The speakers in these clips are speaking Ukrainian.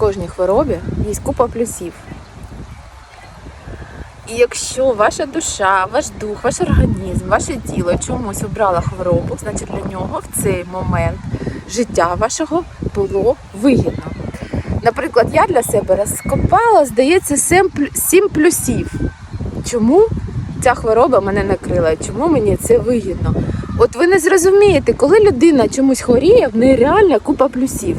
кожній хворобі є купа плюсів. І якщо ваша душа, ваш дух, ваш організм, ваше тіло чомусь обрало хворобу, значить для нього в цей момент життя вашого було вигідно. Наприклад, я для себе розкопала, здається, сім плюсів. Чому ця хвороба мене накрила? Чому мені це вигідно? От ви не зрозумієте, коли людина чомусь хворіє, в неї реально купа плюсів.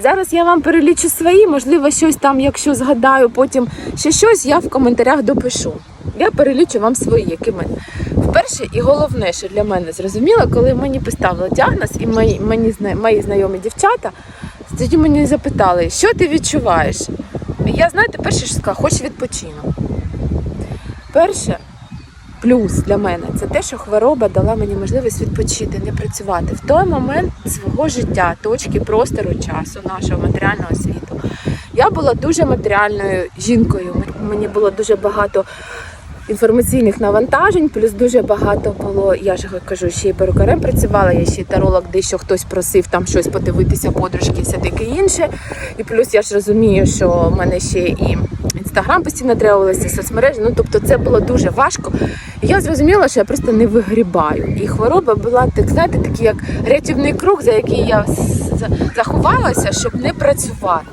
Зараз я вам перелічу свої, можливо, щось там, якщо згадаю, потім ще щось я в коментарях допишу. Я перелічу вам свої, які мене. Вперше і головне, що для мене зрозуміло, коли мені поставили діагноз, і мої, мені, мої знайомі дівчата тоді мені запитали, що ти відчуваєш? Я знаєте, перше, що сказала, хоч відпочину. Перше, плюс для мене це те, що хвороба дала мені можливість відпочити, не працювати в той момент свого життя, точки простору часу, нашого матеріального світу. Я була дуже матеріальною жінкою. Мені було дуже багато інформаційних навантажень, плюс дуже багато було. Я ж кажу, ще й перукарем працювала, я ще й таролог, дещо хтось просив там щось подивитися, подружки, все таке інше. І плюс я ж розумію, що в мене ще і інстаграм постійно тривалися, соцмережі. Ну тобто це було дуже важко. І я зрозуміла, що я просто не вигрібаю. І хвороба була так, знаєте, такий як рятівний круг, за який я заховалася, щоб не працювати.